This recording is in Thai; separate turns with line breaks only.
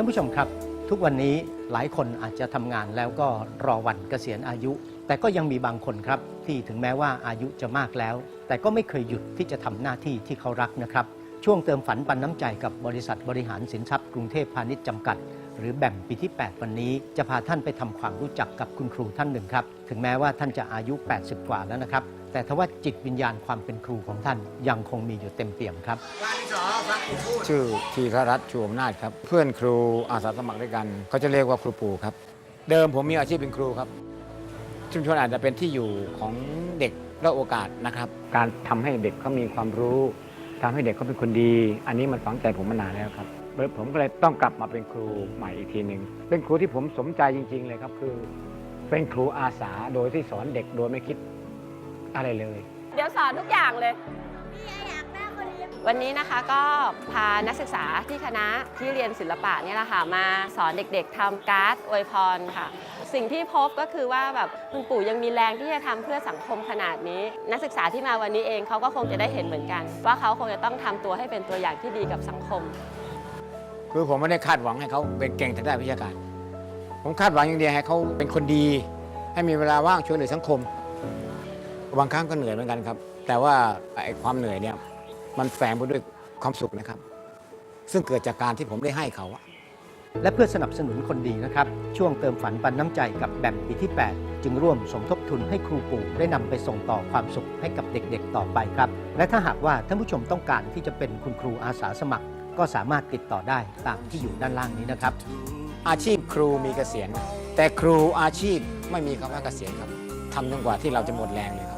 ท่านผู้ชมครับ ทุกวันนี้หลายคนอาจจะทำงานแล้วก็รอวันเกษียณอายุ แต่ก็ยังมีบางคนครับที่ถึงแม้ว่าอายุจะมากแล้ว แต่ก็ไม่เคยหยุดที่จะทำหน้าที่ที่เขารักนะครับ ช่วงเติมฝันปันน้ำใจกับบริษัทบริหารสินทรัพย์กรุงเทพพาณิชย์จำกัด หรือแบ่มปีที่ 8 วันนี้ จะพาท่านไปทำความรู้จักกับคุณครูท่านหนึ่งครับ ถึงแม้ว่าท่านจะอายุ 80 กว่าแล้วนะครับ แต่ทว่าจิตวิญญาณความเป็นครูของท่านยังคงมีอยู่เต็มเปี่ยมครับ
ชื่อทีฆรัตน์ชูอำนาจครับ เพื่อนครูอาสาสมัครด้วยกันเขาจะเรียกว่าครูปู่ครับ เดิมผมมีอาชีพเป็นครูครับ ชุมชนอาจจะเป็นที่อยู่ของเด็กและโอกาสนะครับ การทำให้เด็กเขามีความรู้ ทำให้เด็กเขาเป็นคนดี อันนี้มันฝังใจผมมานานแล้วครับผมก็เลยต้องกลับมาเป็นครูใหม่อีกทีหนึ่งเป็นครูที่ผมสมใจจริง ๆ เลยครับคือ เป็นครูอาสาโดยที่สอนเด็กโดยไม่คิดอะไรเลย
เดี๋ยวสอนทุกอย่างเลย วันนี้นะคะก็พานักศึกษาที่คณะที่เรียนศิลปะนี่แหละค่ะมาสอนเด็กๆทำการ์ดอวยพรค่ะ สิ่งที่พบก็คือว่าแบบคุณปู่ยังมีแรงที่จะทำเพื่อสังคมขนาดนี้ นักศึกษาที่มาวันนี้เองเขาก็คงจะได้เห็นเหมือนกัน ว่าเขาคงจะต้องทำตัวให้เป็นตัวอย่างที่ดีกับสังคม
คือผมไม่ได้คาดหวังให้เขาเป็นเก่งทางด้านวิชาการ ผมคาดหวังอย่างเดียวให้เขาเป็นคนดี ให้มีเวลาว่างช่วยเหลือสังคมบางครั้งก็เหนื่อยเหมือนกันครับ แต่ว่าไอ้ความเหนื่อยเนี่ยมันแฝงไปด้วยความสุขนะครับ ซึ่งเกิดจากการที่ผมได้ให้เขาอะ
และเพื่อสนับสนุนคนดีนะครับ ช่วงเติมฝันปันน้ำใจกับแบมปีที่ 8 จึงร่วมสมทบทุนให้ครูปู่ได้นำไปส่งต่อความสุขให้กับเด็กๆต่อไปครับ และถ้าหากว่าท่านผู้ชมต้องการที่จะเป็นคุณครูอาสาสมัคร ก็สามารถติดต่อได้ตามที่อยู่ด้านล่างนี้นะครับ
อาชีพครูมีเกษียณ แต่ครูอาชีพไม่มีคำว่าเกษียณครับทำจนกว่าที่เราจะหมดแรงเลยครับ